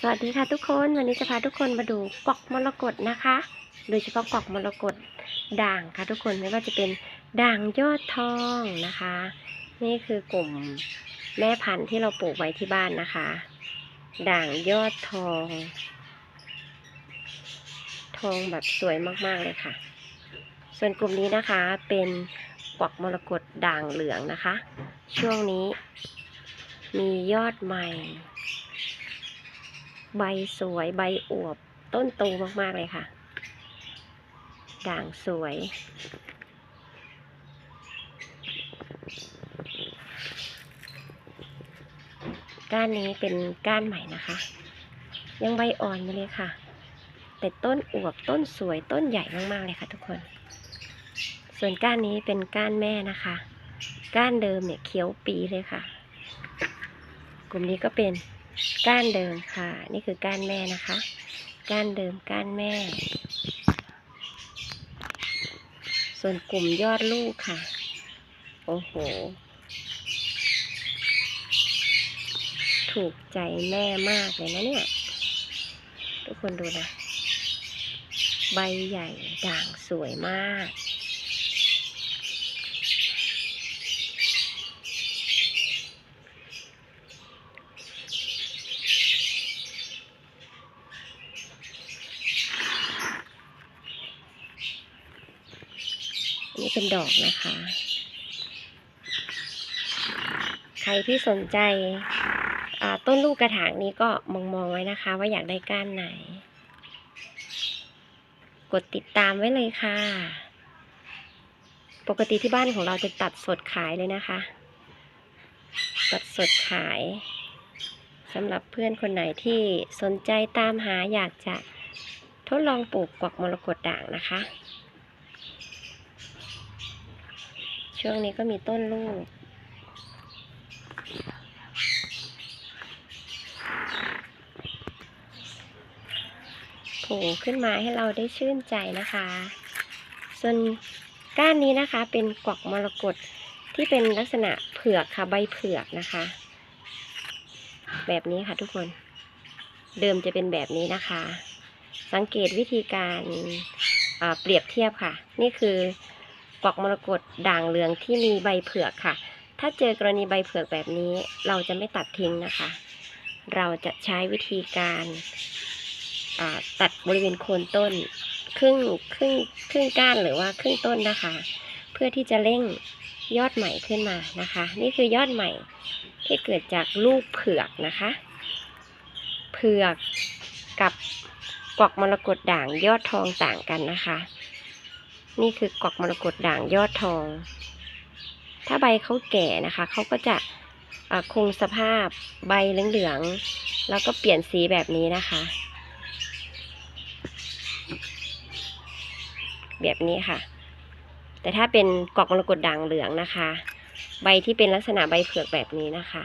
สวัสดีค่ะทุกคนวันนี้จะพาทุกคนมาดูกวักมรกตนะคะ โดยเฉพาะกวักมรกตด่างค่ะทุกคนไม่ว่าจะเป็นด่างยอดทองนะคะ นี่คือกลุ่มแม่พันธุ์ที่เราปลูกไว้ที่บ้านนะคะ ด่างยอดทอง ทองแบบสวยมากๆเลยค่ะ ส่วนกลุ่มนี้นะคะเป็นกวักมรกตด่างเหลืองนะคะ ช่วงนี้มียอดใหม่ ใบสวยใบอวบต้นโตมาก ๆ เลยค่ะ ด่างสวย ก้านนี้เป็นก้านใหม่นะคะ ยังใบอ่อนอยู่เลยค่ะ แต่ต้นอวบต้นสวยต้นใหญ่มาก ๆ เลยค่ะ ทุกคน ส่วนก้านนี้เป็นก้านแม่นะคะ ก้านเดิมเนี่ยเขียวปีเลยค่ะ กลุ่มนี้ก็เป็น ก้านเดิมค่ะ นี่คือก้านแม่นะคะ ก้านเดิมก้านแม่ ส่วนกลุ่มยอดลูกค่ะ โอ้โห ถูกใจแม่มากเลยนะเนี่ย ทุกคนดูนะ ใบใหญ่ด่างสวยมาก นี่เป็นดอกนะคะ ใครที่สนใจต้นลูกกระถางนี้ก็มองมองๆไว้นะคะ ว่าอยากได้ก้านไหน กดติดตามไว้เลยค่ะ ปกติที่บ้านของเราจะตัดสดขายเลยนะคะ ตัดสดขายสำหรับเพื่อนคนไหนที่สนใจตามหาอยากจะทดลองปลูกกวักมรกตด่างนะคะ ช่วงนี้ก็มีต้นลูก โผล่ขึ้นมาให้เราได้ชื่นใจนะคะ ส่วนก้านนี้นะคะเป็นกวักมรกตที่เป็นลักษณะเผือกค่ะใบเผือกนะคะ แบบนี้ค่ะทุกคน เดิมจะเป็นแบบนี้นะคะ สังเกตวิธีการเปรียบเทียบค่ะ นี่คือ กวักมรกตด่างเหลืองที่มีใบเผือกค่ะ ถ้าเจอกรณีใบเผือกแบบนี้ เราจะไม่ตัดทิ้งนะคะ เราจะใช้วิธีการตัดบริเวณโคนต้น ครึ่งครึ่งครึ่งก้านหรือว่าครึ่งต้นนะคะ เพื่อที่จะเร่งยอดใหม่ขึ้นมานะคะ นี่คือยอดใหม่ที่เกิดจากลูกเผือกนะคะ เผือกกับกวักมรกตด่างยอดทองต่างกันนะคะ นี่คือกวักมรกตด่างยอดทอง ถ้าใบเขาแก่นะคะ เขาก็จะคงสภาพใบเหลืองๆ แล้วก็เปลี่ยนสีแบบนี้นะคะ แบบนี้ค่ะ แต่ถ้าเป็นกวักมรกตด่างเหลืองนะคะ ใบที่เป็นลักษณะใบเผือกแบบนี้นะคะ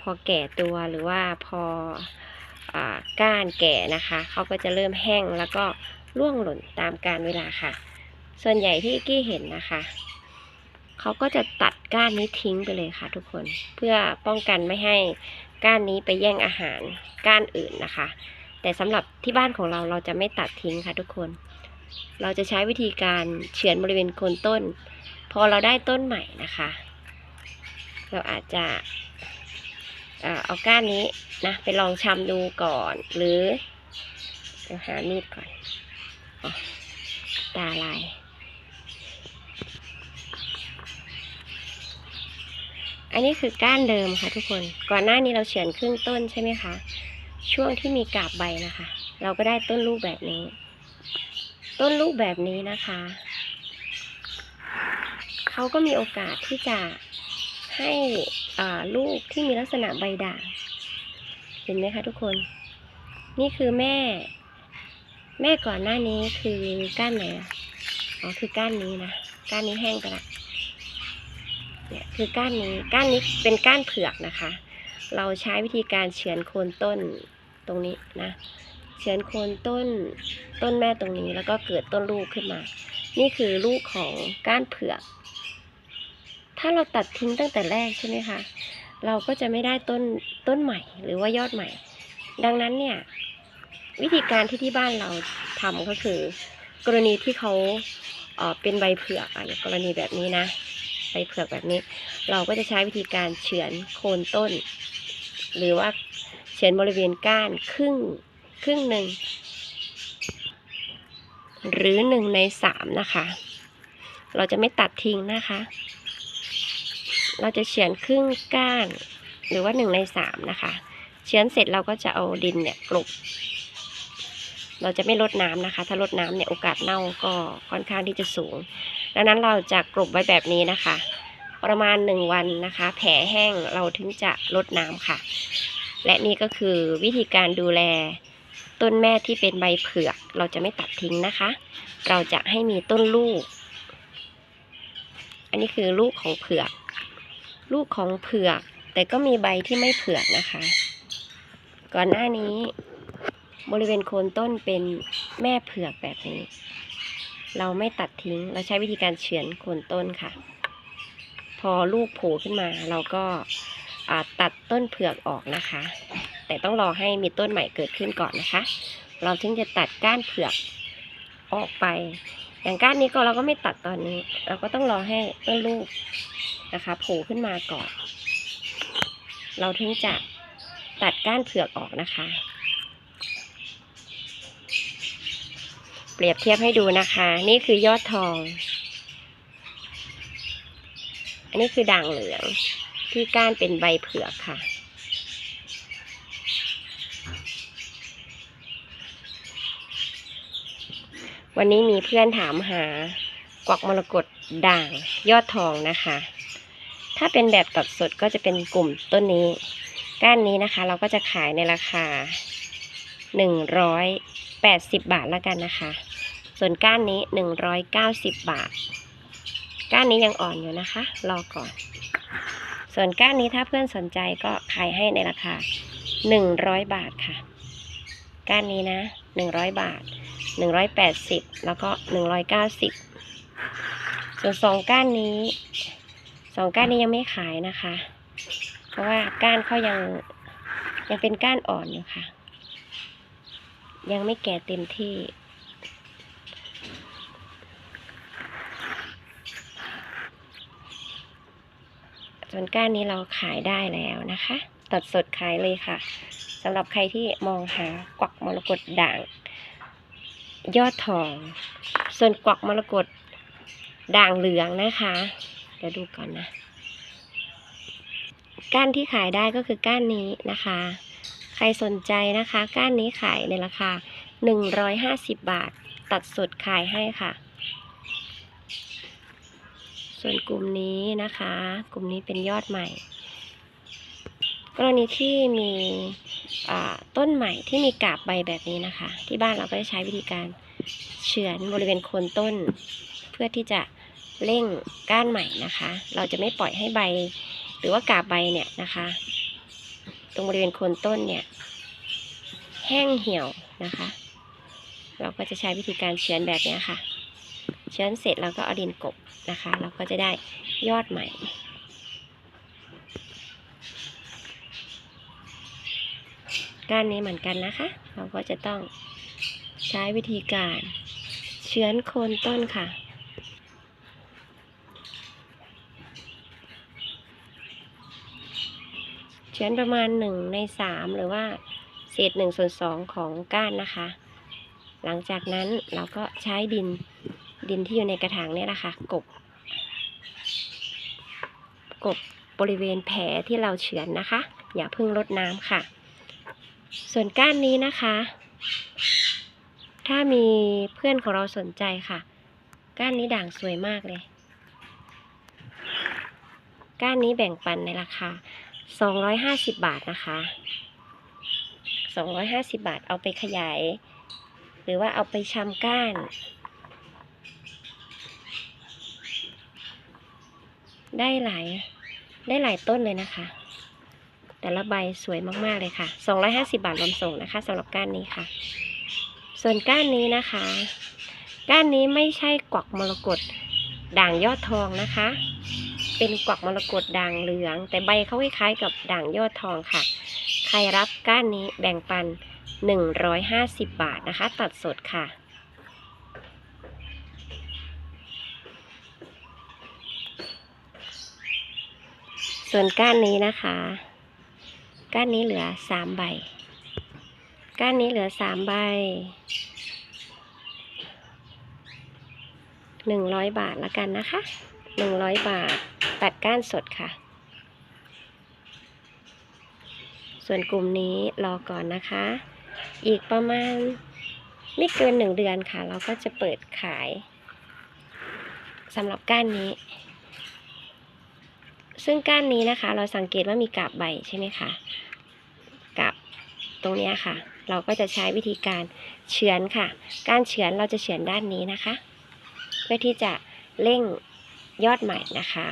พอแก่ตัวหรือว่าพอ ก้านแก่นะคะเขาก็จะเริ่มแห้งแล้วก็ร่วงหล่นตามกาลเวลาค่ะ ส่วนใหญ่ที่กี้เห็นนะคะเขาก็จะตัดก้านนี้ทิ้งไปเลยค่ะ ทุกคนเพื่อป้องกันไม่ให้ก้านนี้ไปแย่งอาหารก้านอื่นนะคะ แต่สำหรับที่บ้านของเราเราจะไม่ตัดทิ้งค่ะ ทุกคน เราจะใช้วิธีการเฉือนบริเวณโคนต้น พอเราได้ต้นใหม่นะคะ เราอาจจะ อ่อเอาก้านนี้นะไปลองชำดูก่อน หรือเดี๋ยวหามีดก่อนอตาลายอันนี้คือก้านเดิมค่ะทุกคน ก่อนหน้านี้เราเฉือนครึ่งต้นใช่ไหมคะ ช่วงที่มีกาบใบนะคะ เราก็ได้ต้นลูกแบบนี้ ต้นลูกแบบนี้นะคะ เขาก็มีโอกาสที่จะให้ ลูกที่มีลักษณะใบด่างเห็นไหมคะทุกคน นี่คือแม่ แม่ก่อนหน้านี้คือก้านไหนอะอ๋อคือก้านนี้นะก้านนี้แห้งไปละเนี่ยคือก้านนี้ก้านนี้เป็นก้านเผือกนะคะ เราใช้วิธีการเฉือนโคนต้นตรงนี้นะเฉือนโคนต้นต้นแม่ตรงนี้แล้วก็เกิดต้นลูกขึ้นมา นี่คือลูกของก้านเผือก ถ้าเราตัดทิ้งตั้งแต่แรกใช่ไหมคะ เราก็จะไม่ได้ต้นต้นใหม่หรือว่ายอดใหม่ ดังนั้นเนี่ย วิธีการที่ที่บ้านเราทำก็คือ กรณีที่เขาเออเป็นใบเผือกอะกรณีแบบนี้นะใบเผือกแบบนี้ เราก็จะใช้วิธีการเฉือนโคนต้น หรือว่าเฉือนบริเวณก้านครึ่งครึ่งหนึ่งหรือหนึ่งในสามนะคะ เราจะไม่ตัดทิ้งนะคะ เราจะเฉือนครึ่งก้านหรือว่าหนึ่งในสามนะคะเฉือนเสร็จเราก็จะเอาดินเนี่ยกลบเราจะไม่ลดน้ำนะคะ ถ้าลดน้ำเนี่ยโอกาสเน่าก็ค่อนข้างที่จะสูง ดังนั้นเราจะกลบไว้แบบนี้นะคะ ประมาณหนึ่งวันนะคะ แผลแห้งเราถึงจะลดน้ำค่ะ และนี่ก็คือวิธีการดูแลต้นแม่ที่เป็นใบเผือก เราจะไม่ตัดทิ้งนะคะ เราจะให้มีต้นลูก อันนี้คือลูกของเผือก ลูกของเผือก แต่ก็มีใบที่ไม่เผือกนะคะ ก่อนหน้านี้ บริเวณโคนต้นเป็นแม่เผือกแบบนี้ เราไม่ตัดทิ้ง เราใช้วิธีการเฉือนโคนต้นค่ะ พอลูกโผล่ขึ้นมา เราก็ตัดต้นเผือกออกนะคะ แต่ต้องรอให้มีต้นใหม่เกิดขึ้นก่อนนะคะ เราถึงจะตัดก้านเผือกออกไป อย่างก้านนี้ก็เราก็ไม่ตัดตอนนี้ เราก็ต้องรอให้ต้นลูก นะคะโผล่ขึ้นมาก่อน เราถึงจะตัดก้านเผือกออกนะคะ เปรียบเทียบให้ดูนะคะ นี่คือยอดทอง อันนี้คือด่างเหลืองที่ก้านเป็นใบเผือกค่ะวันนี้มีเพื่อนถามหากวักมรกตด่างยอดทองนะคะ ถ้าเป็นแบบตัดสดก็จะเป็นกลุ่มต้นนี้ ก้านนี้นะคะ เราก็จะขายในราคา 180 บาทแล้วกันนะคะ ส่วนก้านนี้ 190 บาท ก้านนี้ยังอ่อนอยู่นะคะ รอก่อน ส่วนก้านนี้ถ้าเพื่อนสนใจก็ขายให้ในราคา 100 บาทค่ะ ก้านนี้นะ 100 บาท 180 แล้วก็ 190 ส่วนสองก้านนี้ สองก้านนี้ยังไม่ขายนะคะ เพราะว่าก้านเขายังยังเป็นก้านอ่อนอยู่ค่ะ ยังไม่แก่เต็มที่ ส่วนก้านนี้เราขายได้แล้วนะคะ ตัดสดขายเลยค่ะสำหรับใครที่มองหากวักมรกตด่าง ยอดทอง ส่วนกวักมรกตด่างเหลืองนะคะ เดี๋ยวดูก่อนนะ ก้านที่ขายได้ก็คือก้านนี้นะคะ ใครสนใจนะคะ ก้านนี้ขายในราคา 150 บาท ตัดสดขายให้ค่ะ ส่วนกลุ่มนี้นะคะ กลุ่มนี้เป็นยอดใหม่ กรณีที่มีต้นใหม่ที่มีกาบใบแบบนี้นะคะ ที่บ้านเราก็จะใช้วิธีการเฉือนบริเวณโคนต้น เพื่อที่จะ เร่งก้านใหม่นะคะ เราจะไม่ปล่อยให้ใบ หรือว่ากาบใบเนี่ยนะคะ ตรงบริเวณโคนต้นเนี่ย แห้งเหี่ยวนะคะ เราก็จะใช้วิธีการเฉือนแบบนี้ค่ะเฉือนเสร็จเราก็เอาดินกบนะคะ เราก็จะได้ยอดใหม่ก้านนี้เหมือนกันนะคะ เราก็จะต้องใช้วิธีการเฉือนโคนต้นค่ะ ฉือนประมาณหนึ่งในสามหรือว่าเศษหนึ่งส่วนสองของก้านนะคะ หลังจากนั้นเราก็ใช้ดินดินที่อยู่ในกระถางเนี่ยนะคะกบกบบริเวณแผลที่เราเฉือนนะคะ อย่าเพิ่งลดน้ำค่ะ ส่วนก้านนี้นะคะ ถ้ามีเพื่อนของเราสนใจค่ะ ก้านนี้ด่างสวยมากเลย ก้านนี้แบ่งปันในราคา 250 บาทนะคะ 250 บาทเอาไปขยาย หรือว่าเอาไปชำก้านได้หลายได้หลายต้นเลยนะคะ แต่ละใบสวยมากๆเลยค่ะ 250 บาทรวมส่งนะคะสำหรับก้านนี้ค่ะ ส่วนก้านนี้นะคะ ก้านนี้ไม่ใช่กวักมรกตด่างยอดทองนะคะ เป็นกวักมรกตด่างเหลือง แต่ใบเขาคล้ายๆกับด่างยอดทองค่ะ ใครรับก้านนี้แบ่งปัน 150 บาทนะคะ ตัดสดค่ะ ส่วนก้านนี้นะคะ ก้านนี้เหลือ 3 ใบ ก้านนี้เหลือ 3 ใบ100 บาทละกันนะคะ 100 บาท ตัดก้านสดค่ะ ส่วนกลุ่มนี้รอก่อนนะคะ อีกประมาณไม่เกินหนึ่งเดือนค่ะ เราก็จะเปิดขายสำหรับก้านนี้ ซึ่งก้านนี้นะคะ เราสังเกตว่ามีกาบใบใช่ไหมคะกาบตรงนี้ค่ะ เราก็จะใช้วิธีการเฉือนค่ะ การเฉือนเราจะเฉือนด้านนี้นะคะ เพื่อที่จะเร่ง ยอดใหม่นะคะ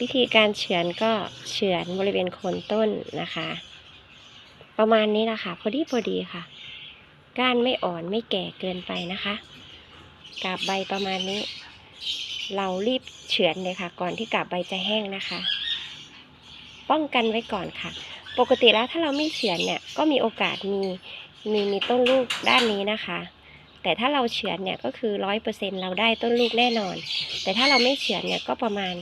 วิธีการเฉือนก็เฉือนบริเวณโคนต้นนะคะ ประมาณนี้นะคะพอดีพอดีค่ะ ก้านไม่อ่อนไม่แก่เกินไปนะคะกาบใบประมาณนี้ เรารีบเฉือนเลยค่ะ ก่อนที่กาบใบจะแห้งนะคะ ป้องกันไว้ก่อนค่ะ ปกติแล้วถ้าเราไม่เฉือนเนี่ยก็มีโอกาสมีมีมีต้นลูกด้านนี้นะคะ แต่ถ้าเราเฉือนเนี่ยก็คือร้อยเปอร์เซ็นเราได้ต้นลูกแน่นอน แต่ถ้าเราไม่เฉือนเนี่ยก็ประมาณ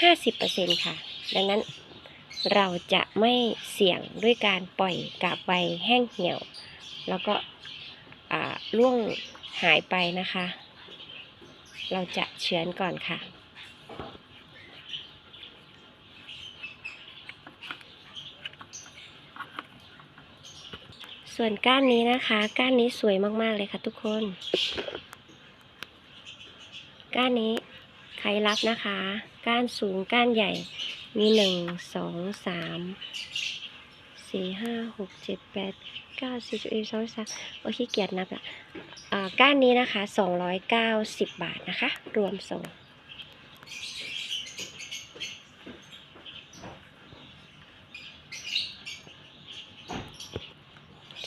ห้าสิบเปอร์เซ็นค่ะ ดังนั้นเราจะไม่เสี่ยงด้วยการปล่อยกาบใบแห้งเหี่ยว แล้วก็ร่วงหายไปนะคะ เราจะเฉือนก่อนค่ะ ส่วนก้านนี้นะคะ ก้านนี้สวยมากๆเลยค่ะทุกคน ก้านนี้ใครรับนะคะ ก้านสูงก้านใหญ่มีหนึ่งสองสามสี่ห้าหกเจ็ดแปดเก้าสิบสิบเอ็ดสองสามโอ้ขี้เกียจนับอะอ่าก้านนี้นะคะสองร้อยเก้าสิบบาทนะคะ รวมส่ง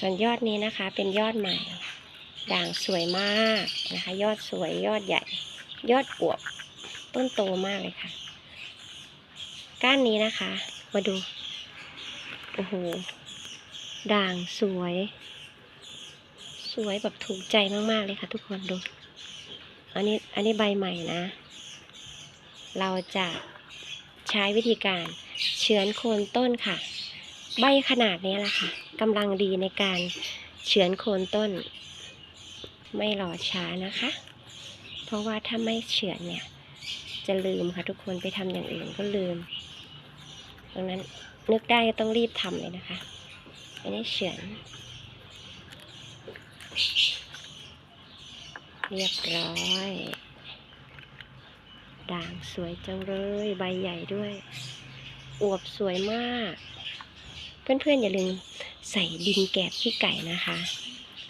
ส่วนยอดนี้นะคะเป็นยอดใหม่ ด่างสวยมากนะคะ ยอดสวยยอดใหญ่ ยอดอวบต้นโตมากเลยค่ะ ก้านนี้นะคะ มาดู โอ้โห ด่างสวย สวยแบบถูกใจมากๆเลยค่ะ ทุกคนดู อันนี้อันนี้ใบใหม่นะ เราจะใช้วิธีการเฉือนโคนต้นค่ะ ใบขนาดนี้แหละค่ะ กำลังดีในการเฉือนโคนต้น ไม่รอช้านะคะ เพราะว่าถ้าไม่เฉือนเนี่ย จะลืมค่ะทุกคนไปทำอย่างอื่นก็ลืมดังนั้นนึกได้ก็ต้องรีบทำเลยนะคะอันนี้เฉือน เรียบร้อยด่างสวยจังเลย ใบใหญ่ด้วย อวบสวยมาก เพื่อนๆ อย่าลืม ใส่ดินแกบขี้ไก่นะคะ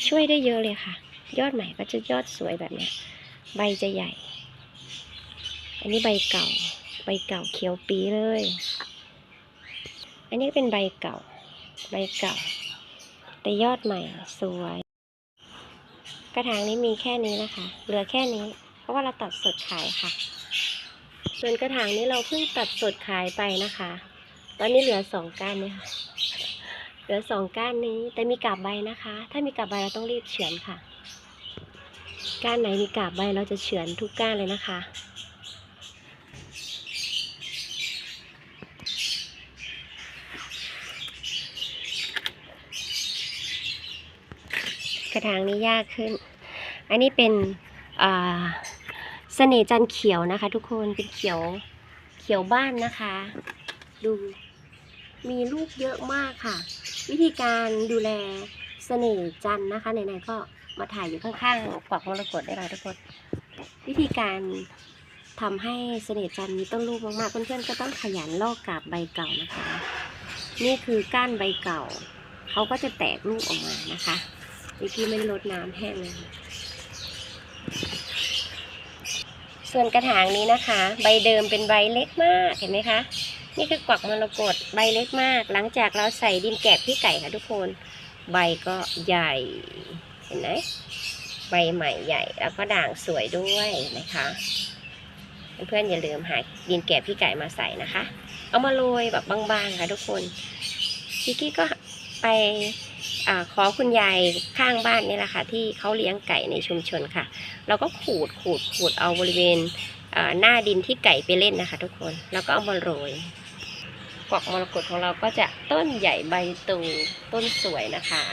ช่วยได้เยอะเลยค่ะ ยอดใหม่ก็จะยอดสวยแบบนี้ ใบจะใหญ่ อันนี้ใบเก่า ใบเก่าเขียวปีเลย อันนี้เป็นใบเก่า ใบเก่า แต่ยอดใหม่สวย กระถางนี้มีแค่นี้นะคะ เหลือแค่นี้ เพราะว่าเราตัดสดขายค่ะ ส่วนกระถางนี้เราเพิ่งตัดสดขายไปนะคะ ตอนนี้เหลือสองก้านเนี่ยค่ะ เหลือสองก้านนี้ แต่มีกาบใบนะคะ ถ้ามีกาบใบเราต้องรีบเฉือนค่ะ ก้านไหนมีกาบใบเราจะเฉือนทุกก้านเลยนะคะ กระถางนี้ยากขึ้น อันนี้เป็นเสน่ห์จันเขียวนะคะ ทุกคนเป็นเขียวเขียวบ้านนะคะ ดูมีลูกเยอะมากค่ะ วิธีการดูแลเสน่ห์จันนะคะไหนๆก็มาถ่ายอยู่ข้างๆกวักมรกตได้เลยทุกคน วิธีการทำให้เสน่ห์จันมีต้นลูกมากๆเพื่อนๆก็ต้องขยันลอกกาบใบเก่านะคะ นี่คือก้านใบเก่าเขาก็จะแตกลูกออกมานะคะวิธีไม่ลดน้ำแห้งเลยส่วนกระถางนี้นะคะ ใบเดิมเป็นใบเล็กมากเห็นไหมคะ นี่คือกวักมรกตใบเล็กมาก หลังจากเราใส่ดินแกบพี่ไก่ค่ะทุกคน ใบก็ใหญ่เห็นไหมใบใหม่ใหญ่ แล้วก็ด่างสวยด้วยนะคะเพื่อนๆอย่าลืมหาดินแกะพี่ไก่มาใส่นะคะ เอามาโรยแบบบางๆค่ะทุกคนกิกกี้ก็ไปอขอคุณยายข้างบ้านนี่แหละค่ะ ที่เขาเลี้ยงไก่ในชุมชนค่ะ เราก็ขูดขูดขูดเอาบริเวณหน้าดินที่ไก่ไปเล่นนะคะ ทุกคน แล้วก็เอามาโรย กวักมรกตของเราก็จะต้นใหญ่ใบตูต้นสวยนะคะ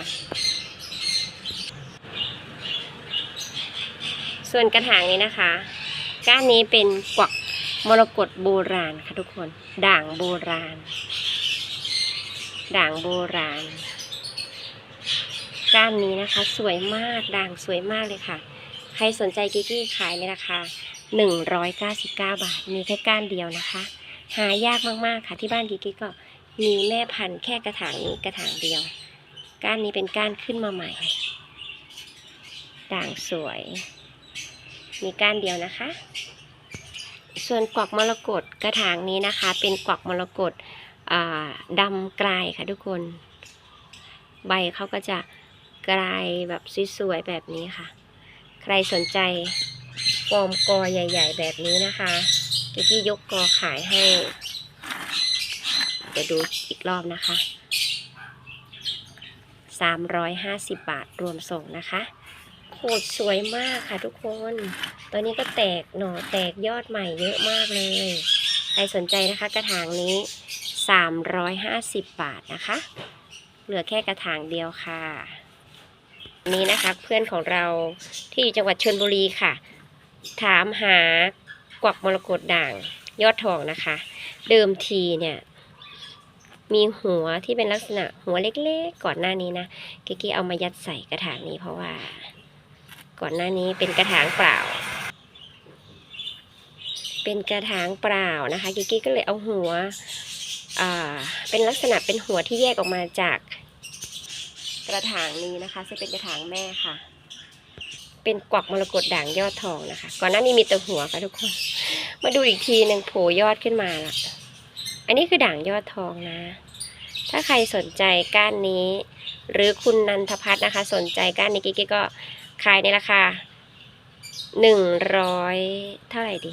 ส่วนกระถางนี้นะคะก้านนี้เป็นกวักมรกตโบราณค่ะทุกคน ด่างโบราณ ด่างโบราณ ก้านนี้นะคะสวยมากด่างสวยมากเลยค่ะ ใครสนใจกิกกี้ขายในราคา199 บาท มีแค่ก้านเดียวนะคะ หายากมากๆค่ะที่บ้านกิกกี้ก็มีแม่พันธุ์แค่กระถางนี้กระถางเดียว ก้านนี้เป็นก้านขึ้นมาใหม่ ด่างสวย มีก้านเดียวนะคะ ส่วนกวักมรกตกระถางนี้นะคะ เป็นกวักมรกตอ่าดำกลายค่ะทุกคน ใบเขาก็จะกลายแบบสวยๆแบบนี้ค่ะ ใครสนใจ ฟอร์มกอใหญ่ ๆ แบบนี้นะคะกิกกี้ยกกอขายให้ เดี๋ยวดูอีกรอบนะคะ350 บาทรวมส่งนะคะโคตรสวยมากค่ะทุกคน ตอนนี้ก็แตกหน่อแตกยอดใหม่เยอะมากเลย ใครสนใจนะคะกระถางนี้ 350 บาทนะคะ เหลือแค่กระถางเดียวค่ะ นี้นะคะเพื่อนของเราที่อยู่จังหวัดชลบุรีค่ะ ถามหากวักมรกตด่างยอดทองนะคะ เดิมทีเนี่ย มีหัวที่เป็นลักษณะหัวเล็กๆ ก่อนหน้านี้นะเก๊กๆเอามายัดใส่กระถางนี้เพราะว่า ก่อนหน้านี้เป็นกระถางเปล่า เป็นกระถางเปล่านะคะกิกกี้ก็เลยเอาหัวอ่าเป็นลักษณะเป็นหัวที่แยกออกมาจากกระถางนี้นะคะซึ่งเป็นกระถางแม่ค่ะ เป็นกวักมรกตด่างยอดทองนะคะ ก่อนหน้านี้มีแต่หัวค่ะทุกคน มาดูอีกทีหนึ่งโผล่ยอดขึ้นมาละอันนี้คือด่างยอดทองนะ ถ้าใครสนใจก้านนี้ หรือคุณนันทพัฒน์นะคะ สนใจก้านนี้กิ๊กก็ขายในราคาหนึ่งร้อยเท่าไหร่ดี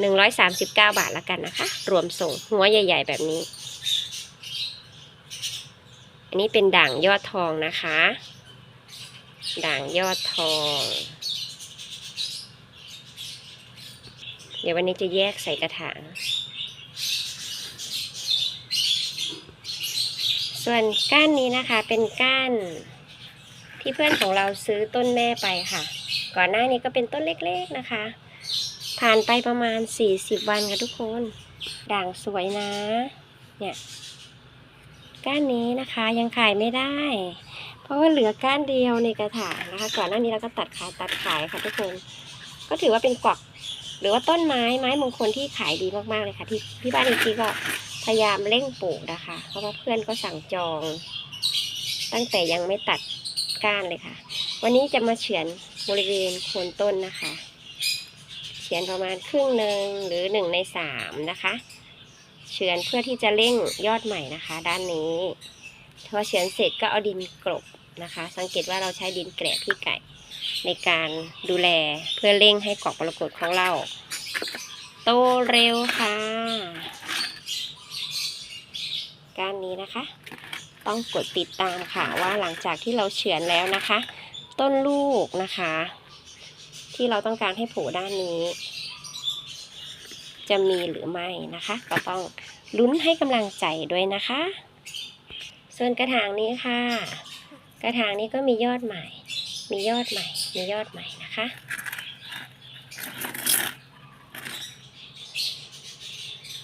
หนึ่งร้อยสามสิบเก้าบาทละกันนะคะ รวมส่งหัวใหญ่ ๆ แบบนี้ อันนี้เป็นด่างยอดทองนะคะ ด่างยอดทอง เดี๋ยววันนี้จะแยกใส่กระถาง ส่วนก้านนี้นะคะเป็นก้านที่เพื่อนของเราซื้อต้นแม่ไปค่ะ ก่อนหน้านี้ก็เป็นต้นเล็กๆนะคะ ผ่านไปประมาณ 40 วันค่ะทุกคน ด่างสวยนะ เนี่ย ก้านนี้นะคะยังขายไม่ได้ ราะว่าเหลือก้านเดียวในกระถางนะคะ ก่อนหน้านี้เราก็ตัดขายตัดขายค่ะทุกคน ก็ถือว่าเป็นกวัก หรือว่าต้นไม้ไม้มงคลที่ขายดีมากๆเลยค่ะ ที่ที่บ้านจริงๆก็พยายามเร่งปลูกนะคะ เพราะว่าเพื่อนก็สั่งจอง ตั้งแต่ยังไม่ตัดก้านเลยค่ะ วันนี้จะมาเฉือนบริเวณโคนต้นนะคะ เฉือนประมาณครึ่งหนึ่งหรือหนึ่งในสามนะคะ เฉือนเพื่อที่จะเร่งยอดใหม่นะคะ ด้านนี้พอเฉือนเสร็จก็เอาดินกลบ นะคะ สังเกตว่าเราใช้ดินแกลบพี่ไก่ ในการดูแลเพื่อเร่งให้กอกมรกตของเรา โตเร็วค่ะ ก้านนี้นะคะ ต้องกดติดตามค่ะว่าหลังจากที่เราเฉือนแล้วนะคะ ต้นลูกนะคะ ที่เราต้องการให้โผล่ด้านนี้ จะมีหรือไม่นะคะ ก็ต้องลุ้นให้กำลังใจด้วยนะคะ ส่วนกระถางนี้ค่ะ กระถางนี้ก็มียอดใหม่ มียอดใหม่ มียอดใหม่นะคะ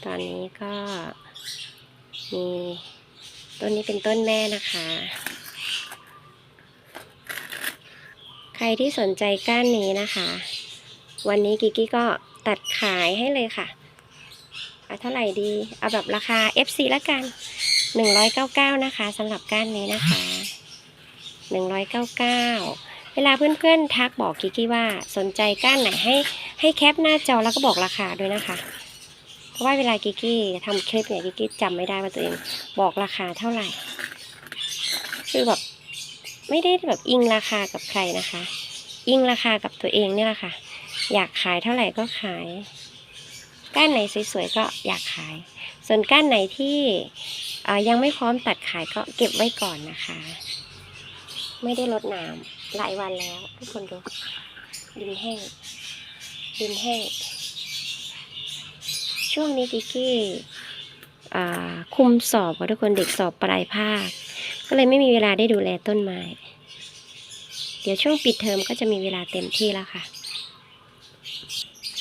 ตอนนี้ก็มีต้นนี้เป็นต้นแม่นะคะ ใครที่สนใจก้านนี้นะคะ วันนี้กิกกี้ก็ตัดขายให้เลยค่ะเอาเท่าไหร่ดี เอาแบบราคา FC ละกัน 199 นะคะสำหรับก้านนี้นะคะ 199 เวลาเพื่อนๆทักบอกกิกกี้ว่าสนใจก้านไหนให้ให้แคปหน้าจอแล้วก็บอกราคาด้วยนะคะ เพราะว่าเวลากิกกี้ทำคลิปเนี่ยกิกกี้จำไม่ได้ว่าตัวเองบอกราคาเท่าไหร่ คือแบบไม่ได้แบบอิงราคากับใครนะคะ อิงราคากับตัวเองเนี่ยแหละค่ะ อยากขายเท่าไหร่ก็ขายก้านไหนสวยๆก็อยากขาย ส่วนก้านไหนที่ยังไม่พร้อมตัดขายก็เก็บไว้ก่อนนะคะ ไม่ได้ลดน้ำหลายวันแล้ว ทุกคนดู ดินแห้ง ดินแห้ง ช่วงนี้กิกกี้อ่าคุมสอบค่ะทุกคนเด็กสอบปลายภาค ก็เลยไม่มีเวลาได้ดูแลต้นไม้ เดี๋ยวช่วงปิดเทอมก็จะมีเวลาเต็มที่แล้วค่ะ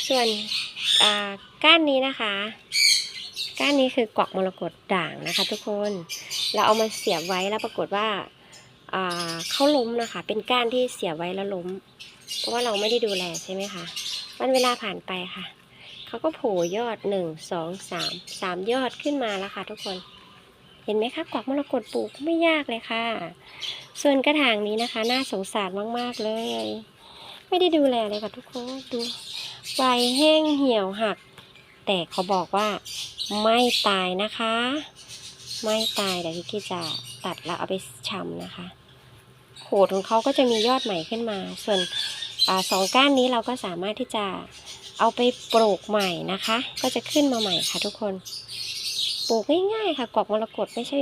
ส่วนอ่าก้านนี้นะคะ ก้านนี้คือกวักมรกตด่างนะคะ ทุกคน เราเอามาเสียบไว้แล้วปรากฏว่า เขาล้มนะคะ เป็นก้านที่เสียไว้แล้วล้ม เพราะว่าเราไม่ได้ดูแลใช่ไหมคะวันเวลาผ่านไปค่ะ เขาก็โผล่ยอดหนึ่งสองสามสามยอดขึ้นมาแล้วค่ะ ทุกคน เห็นไหมคะกวักมรกตปลูกไม่ยากเลยค่ะ ส่วนกระถางนี้นะคะ น่าสงสารมากๆเลย ไม่ได้ดูแลเลยค่ะทุกคนดูใบแห้งเหี่ยวหัก แต่เขาบอกว่าไม่ตายนะคะ ไม่ตายเดี๋ยวพี่กี้จะ ตัดแล้วเอาไปชำนะคะ โขดของเขาก็จะมียอดใหม่ขึ้นมา ส่วนอสองก้านนี้เราก็สามารถที่จะเอาไปปลูกใหม่นะคะ ก็จะขึ้นมาใหม่ค่ะทุกคน ปลูกง่ายๆค่ะกอกมรกตไม่ใช่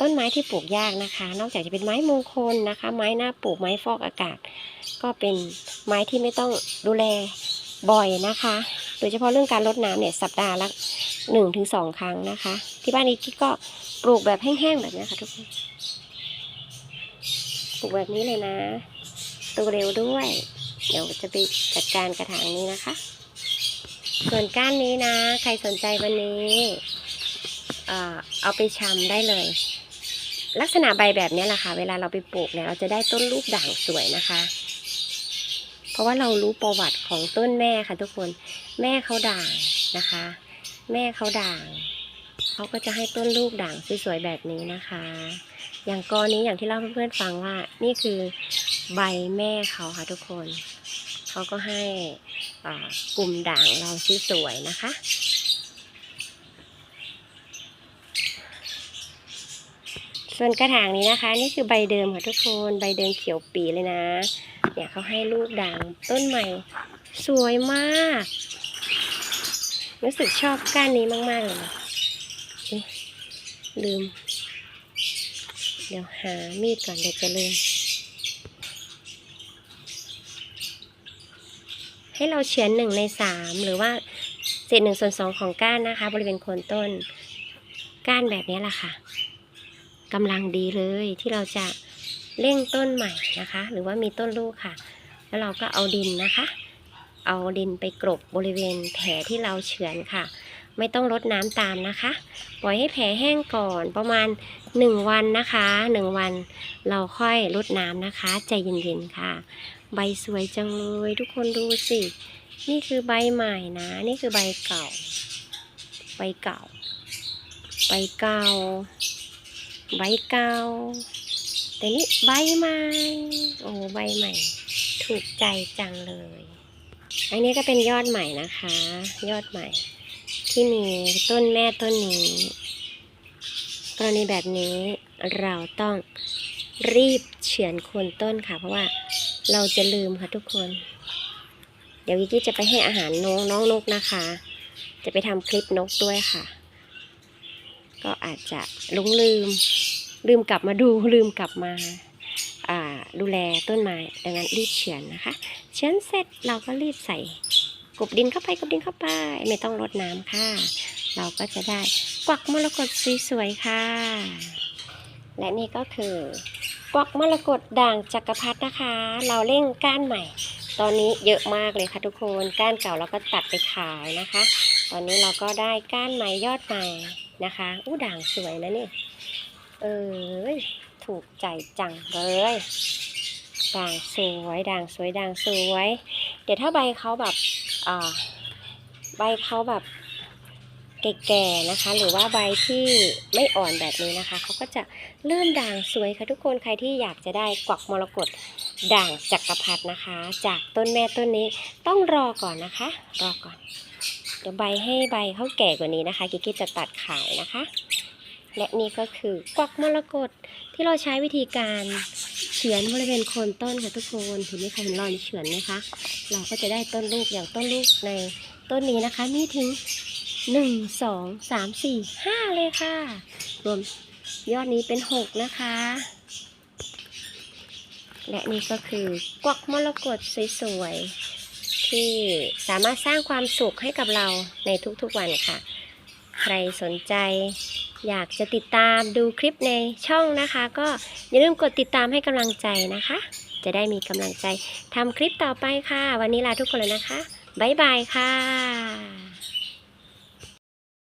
ต้นไม้ที่ปลูกยากนะคะ นอกจากจะเป็นไม้มงคลนะคะ ไม้หน้าปลูกไม้ฟอกอากาศ ก็เป็นไม้ที่ไม่ต้องดูแลบ่อยนะคะ โดยเฉพาะเรื่องการรดน้ำเนี่ยสัปดาห์ละหนึ่งถึงสองครั้งนะคะ ที่บ้านอีกกี้ก็ ปลูกแบบแห้งๆแบบนี้ค่ะทุกคน ปลูกแบบนี้เลยนะ โตเร็วด้วย เดี๋ยวจะไปจัดการกระถางนี้นะคะ ส่วนก้านนี้นะ ใครสนใจวันนี้เออเอาไปชำได้เลย ลักษณะใบแบบนี้แหละค่ะ เวลาเราไปปลูกเนี่ยเราจะได้ต้นลูกด่างสวยนะคะ เพราะว่าเรารู้ประวัติของต้นแม่ค่ะทุกคน แม่เขาด่างนะคะ แม่เขาด่าง เขาก็จะให้ต้นลูกด่างสวยๆแบบนี้นะคะ อย่างกรณีอย่างที่เล่าให้เพื่อนๆฟังว่า นี่คือใบแม่เขาค่ะทุกคน เขาก็ให้กลุ่มด่างเราสวยๆนะคะส่วนกระถางนี้นะคะ นี่คือใบเดิมค่ะทุกคนใบเดิมเขียวปีเลยนะ เนี่ยเขาให้ลูกด่างต้นใหม่ สวยมาก รู้สึกชอบก้านนี้มาก ๆ เลยนะ ลืม เดี๋ยวหามีดก่อนเดี๋ยวจะลืม ให้เราเฉือนหนึ่งในสามหรือว่าเศษหนึ่งส่วนสองของก้านนะคะ บริเวณโคนต้น ก้านแบบนี้แหละค่ะกำลังดีเลยที่เราจะเร่งต้นใหม่นะคะ หรือว่ามีต้นลูกค่ะ แล้วเราก็เอาดินนะคะ เอาดินไปกรบบริเวณแผลที่เราเฉือนค่ะ ไม่ต้องรดน้ำตามนะคะ ปล่อยให้แผลแห้งก่อนประมาณ 1 วันนะคะ 1 วันเราค่อยรดน้ำนะคะ ใจเย็นๆค่ะ ใบสวยจังเลยทุกคนดูสิ นี่คือใบใหม่นะ นี่คือใบเก่า ใบเก่า ใบเก่า ใบเก่า แต่นี่ใบใหม่ โอ้ใบใหม่ ถูกใจจังเลย อันนี้ก็เป็นยอดใหม่นะคะ ยอดใหม่ ที่มีต้นแม่ต้นนี้กรณีแบบนี้เราต้องรีบเฉือนโคนต้นค่ะ เพราะว่าเราจะลืมค่ะทุกคน เดี๋ยววิกกี้จะไปให้อาหารน้องน้องนกนะคะ จะไปทำคลิปนกด้วยค่ะ ก็อาจจะหลงลืม ลืมกลับมาดูลืมกลับมาอ่าดูแลต้นไม้ดังนั้นรีบเฉือนนะคะ เฉือนเสร็จเราก็รีบใส่ กบดินเข้าไปกบดินเข้าไป ไม่ต้องรดน้ำค่ะ เราก็จะได้กวักมรกตสวยๆค่ะ และนี่ก็คือกวักมรกตด่างจักรพรรดินะคะ เราเร่งก้านใหม่ ตอนนี้เยอะมากเลยค่ะทุกคนก้านเก่าเราก็ตัดไปขายนะคะ ตอนนี้เราก็ได้ก้านใหม่ยอดใหม่นะคะอู้ด่างสวยนะนี่เออถูกใจจังเลยด่างสวยด่างสวยด่างสวย เดี๋ยวถ้าใบเขาแบบ ใบเขาแบบแก่ๆนะคะ หรือว่าใบที่ไม่อ่อนแบบนี้นะคะเขาก็จะเริ่มด่างสวยค่ะทุกคนใครที่อยากจะได้กวักมรกตด่างจักรพรรดินะคะ จากต้นแม่ต้นนี้ต้องรอก่อนนะคะ รอก่อนเดี๋ยวใบให้ใบเขาแก่กว่านี้นะคะกิกิจะตัดขายนะคะ และนี่ก็คือกวักมรกตที่เราใช้วิธีการ อนบริเวณโคนต้นค่ะทุกคนเห็นไหมคะเห็นรอยเฉือนไหมคะ เราก็จะได้ต้นลูกอย่างต้นลูกในต้นนี้นะคะมีถึงหนึ่งสองสามสี่ห้าเลยค่ะ รวมยอดนี้เป็นหกนะคะ และนี่ก็คือกวักมรกตสวยๆ ที่สามารถสร้างความสุขให้กับเราในทุกๆวันค่ะ ใครสนใจ อยากจะติดตามดูคลิปในช่องนะคะ ก็อย่าลืมกดติดตามให้กำลังใจนะคะ จะได้มีกำลังใจทำคลิปต่อไปค่ะ วันนี้ลาทุกคนแล้วนะคะ บ๊ายบายค่ะ